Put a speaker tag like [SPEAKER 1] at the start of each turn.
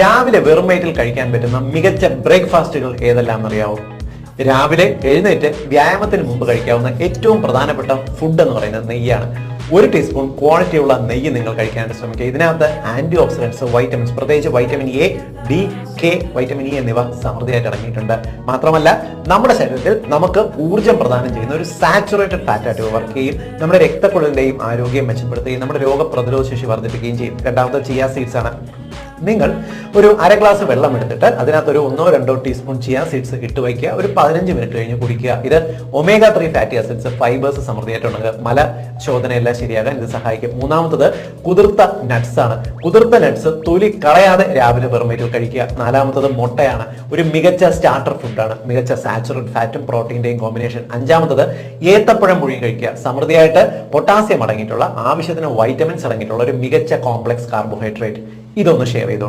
[SPEAKER 1] രാവിലെ വെറും വയറ്റിൽ കഴിക്കാൻ പറ്റുന്ന മികച്ച ബ്രേക്ക്ഫാസ്റ്റുകൾ ഏതെല്ലാം അറിയാവോ രാവിലെ എഴുന്നേറ്റ് വ്യായാമത്തിന് മുമ്പ് കഴിക്കാവുന്ന ഏറ്റവും പ്രധാനപ്പെട്ട ഫുഡ് എന്ന് പറയുന്നത് നെയ്യാണ്. ഒരു ടീസ്പൂൺ ക്വാളിറ്റിയുള്ള നെയ്യ് നിങ്ങൾ കഴിക്കാനായിട്ട് ശ്രമിക്കുക. ഇതിനകത്ത് ആന്റി ഓക്സിഡൻസ് വൈറ്റമിൻസ് പ്രത്യേകിച്ച് vitamin A D K vitamin E എന്നിവ സമൃദ്ധിയായിട്ട് അടങ്ങിയിട്ടുണ്ട്. മാത്രമല്ല നമ്മുടെ ശരീരത്തിൽ നമുക്ക് ഊർജം പ്രദാനം ചെയ്യുന്ന ഒരു സാച്ചുറേറ്റഡ് ഫാറ്റായിട്ട് വർക്ക് ചെയ്യും. നമ്മുടെ രക്തക്കുഴലിന്റെയും ആരോഗ്യം മെച്ചപ്പെടുത്തുകയും നമ്മുടെ രോഗപ്രതിരോധ ശേഷി വർദ്ധിപ്പിക്കുകയും ചെയ്യും. രണ്ടാമത്തെ ചിയ സീഡ്സ് ആണ് നിങ്ങൾ ഒരു അര ഗ്ലാസ് വെള്ളം എടുത്തിട്ട് അതിനകത്ത് ഒരു ഒന്നോ രണ്ടോ ടീസ്പൂൺ ചിയ സീഡ്സ് ഇട്ട് വയ്ക്കുക. ഒരു പതിനഞ്ച് മിനിറ്റ് കഴിഞ്ഞ് കുടിക്കുക. ഇത് omega three fatty acids fibres സമൃദ്ധിയായിട്ടുണ്ടെങ്കിൽ മല ശോധനയെല്ലാം ശരിയാകാൻ ഇത് സഹായിക്കും. മൂന്നാമത്തത് കുതിർത്ത നട്ട്സ് ആണ്. കുതിർത്ത നട്ട്സ് തൊലി കളയാതെ രാവിലെ വെറുമേറ്റിൽ കഴിക്കുക. നാലാമത്തത് മുട്ടയാണ്. ഒരു മികച്ച സ്റ്റാർട്ടർ ഫുഡാണ് മികച്ച സാച്ചുറൽ ഫാറ്റും പ്രോട്ടീന്റെയും കോമ്പിനേഷൻ അഞ്ചാമത്തത് ഏത്തപ്പഴം മുഴുവൻ കഴിക്കുക. സമൃദ്ധിയായിട്ട് പൊട്ടാസ്യം അടങ്ങിയിട്ടുള്ള ആവശ്യത്തിന് വൈറ്റമിൻസ് അടങ്ങിയിട്ടുള്ള ഒരു മികച്ച കോംപ്ലക്സ് കാർബോഹൈഡ്രേറ്റ് ഇതൊന്ന് ഷെയർ ചെയ്തോളൂ.